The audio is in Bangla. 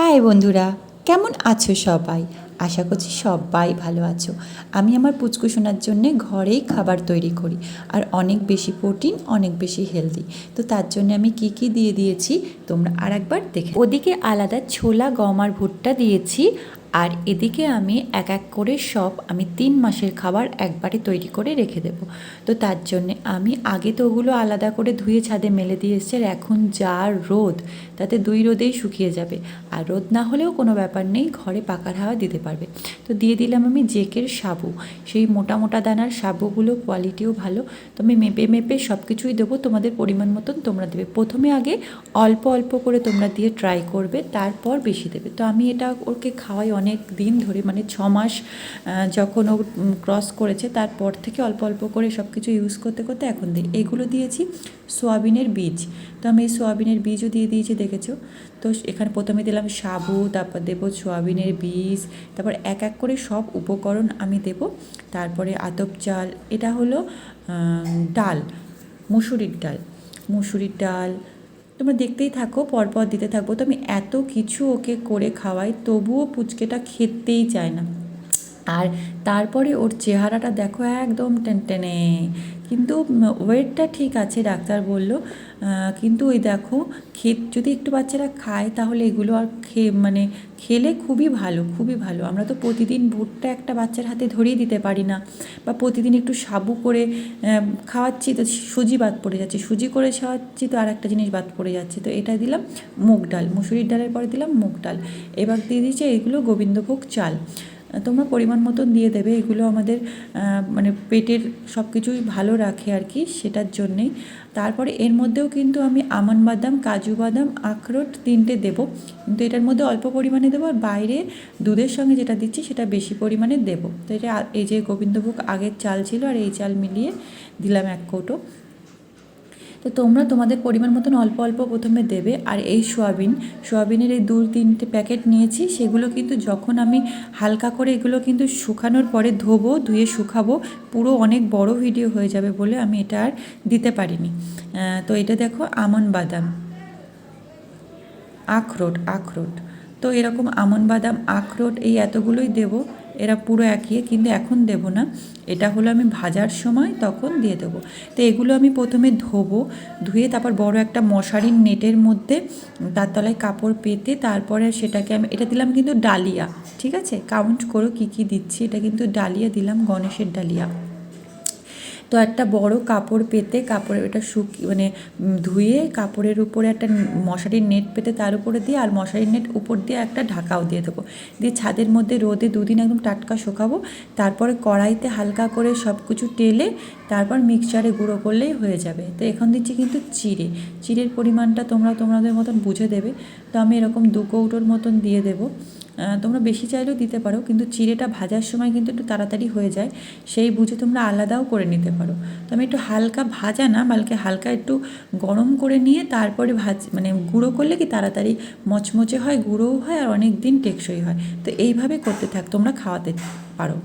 হাই বন্ধুরা, কেমন আছো সবাই? আশা করছি সবাই ভালো আছো। আমি আমার পুচকু শোনার জন্যে ঘরেই খাবার তৈরি করি, আর অনেক বেশি প্রোটিন, অনেক বেশি হেলদি। তো তার জন্য আমি কি কি দিয়ে দিয়েছি, তোমরা আর একবার দেখে ওদিকে আলাদা ছোলা, গম আর ভুট্টা দিয়েছি আর এদিকে আমি এক এক করে সব আমি তিন মাসের খাবার একবারে তৈরি করে রেখে দেবো। তো তার জন্যে আমি আগে তো ওগুলো আলাদা করে ধুয়ে ছাদে মেলে দিয়ে এসছি আর এখন যা রোদ, তাতে দুই রোদেই শুকিয়ে যাবে। আর রোদ না হলেও কোনো ব্যাপার নেই, ঘরে পাকার হাওয়া দিতে পারবে। তো দিয়ে দিলাম আমি জেকের সাবু। সেই মোটা মোটা দানার সাবুগুলো কোয়ালিটিও ভালো। তো আমি মেপে মেপে সব কিছুই দেবো, তোমাদের পরিমাণ মতন তোমরা দেবে। প্রথমে আগে অল্প অল্প করে তোমরা দিয়ে ট্রাই করবে, তারপর বেশি দেবে। তো আমি এটা ওকে খাওয়াই অনেক দিন ধরে মানে ছ মাস যখন ও ক্রস করেছে, তারপর থেকে অল্প অল্প করে সব কিছু ইউজ করতে করতে এখন দিই এগুলো দিয়েছি সোয়াবিনের বীজ। তো আমি এই সোয়াবিনের বীজও দিয়ে দিয়েছি, দেখেছ? তো এখানে প্রথমে দিলাম সাবু, তারপর দেবো সোয়াবিনের বীজ, তারপর এক এক করে সব উপকরণ আমি দেব। তারপরে আতপ চাল, এটা হলো ডাল, মুসুরির ডাল। মুসুরির ডাল তোমরা দেখতেই থাকো, পরপর দিতে থাকব তো আমি এত কিছু ওকে করে খাওয়াই, তবুও পুচকেটা খেতেই চায় না। আর তারপরে ওর চেহারাটা দেখো একদম টেনটেনে। কিন্তু ওয়েটটা ঠিক আছে, ডাক্তার বলল। কিন্তু ওই দেখো খে যদি একটু বাচ্চারা খায়, তাহলে এগুলো আর খেয়ে মানে খেলে খুবই ভালো খুবই ভালো। আমরা তো প্রতিদিন ভুট্টা একটা বাচ্চার হাতে ধরিয়ে দিতে পারি না। বা প্রতিদিন একটু সাবু করে খাওয়াচ্ছি তো সুজি বাদ পড়ে যাচ্ছে। সুজি করে খাওয়াচ্ছি তো আর একটা জিনিস বাদ পড়ে যাচ্ছে। তো এটা দিলাম মুগ ডাল, মুসুরির ডালের পরে দিলাম মুগ ডাল। এবার দিয়ে দিয়েছি এগুলো গোবিন্দভোগ চাল। তোমরা পরিমাণ মতন দিয়ে দেবে। এগুলো আমাদের মানে পেটের সব কিছুই ভালো রাখে আর কি, সেটার জন্যেই। তারপরে এর মধ্যেও কিন্তু আমি আমন বাদাম, কাজু বাদাম, আখরোট তিনটে দেবো। কিন্তু এটার মধ্যে অল্প পরিমাণে দেবো আর বাইরে দুধের সঙ্গে যেটা দিচ্ছি সেটা বেশি পরিমাণে দেবো। তো এটা, এই যে গোবিন্দভোগ আগের চাল ছিল আর এই চাল মিলিয়ে দিলাম এক কৌটো। তো তোমরা তোমাদের পরিমাণ মতন অল্প অল্প প্রথমে দেবে আর এই সোয়াবিন, সোয়াবিনের এই দু তিনটে প্যাকেট নিয়েছি। সেগুলো কিন্তু যখন আমি হালকা করে এগুলো কিন্তু শুকানোর পরে ধোবো, ধুয়ে শুকাবো, পুরো অনেক বড় ভিডিও হয়ে যাবে বলে আমি এটা আর দিতে পারিনি। তো এটা দেখো আমন বাদাম। আখরোট আখরোট। তো এরকম আমন বাদাম, আখরোট এই এতগুলোই দেব। এরা পুরো একই, কিন্তু এখন দেব না। এটা হলো আমি ভাজার সময়, তখন দিয়ে দেবো। তো এগুলো আমি প্রথমে ধোবো, ধুয়ে তারপর বড় একটা মশারির নেটের মধ্যে তার তলায় কাপড় পেতে তারপরে সেটাকে আমি, এটা দিলাম কিন্তু ডালিয়া, ঠিক আছে? কাউন্ট করো কি কি দিচ্ছি, এটা কিন্তু ডালিয়া দিলাম, গণেশের ডালিয়া। তো একটা বড় কাপড় পেতে কাপড়ে এটা শুকি মানে ধুয়ে কাপড়ের উপরে একটা মশারির নেট পেতে তার উপরে দিয়ে আর মশারির নেট উপর দিয়ে একটা ঢাকাও দিয়ে দেবো। দিয়ে ছাদের মধ্যে রোদে দুদিন একদম টাটকা শুকাবো, তারপরে কড়াইতে হালকা করে সব কিছু টেলে তারপর মিক্সচারে গুঁড়ো করলেই হয়ে যাবে। তো এখন দিচ্ছি কিন্তু চিড়ে। চিড়ের পরিমাণটা তোমরা তোমাদের মতন বুঝে দেবে। তো আমি এরকম দু কৌটোর মতন দিয়ে দেবো। তোমরা বেশি চাইলেও দিতে পারো, কিন্তু চিড়েটা ভাজার সময় কিন্তু একটু তাড়াতাড়ি হয়ে যায়, সেই বুঝে তোমরা আলাদাও করে নিতে পারো। তো আমি একটু হালকা ভাজা না মালকে হালকা একটু গরম করে নিয়ে তারপরে ভাজ মানে গুঁড়ো করলে কি তাড়াতাড়ি মচমচে হয়, গুঁড়োও হয় আর অনেক দিন টেকসই হয়। তো এইভাবে করতে থাক, তোমরা খাওয়াতে পারো।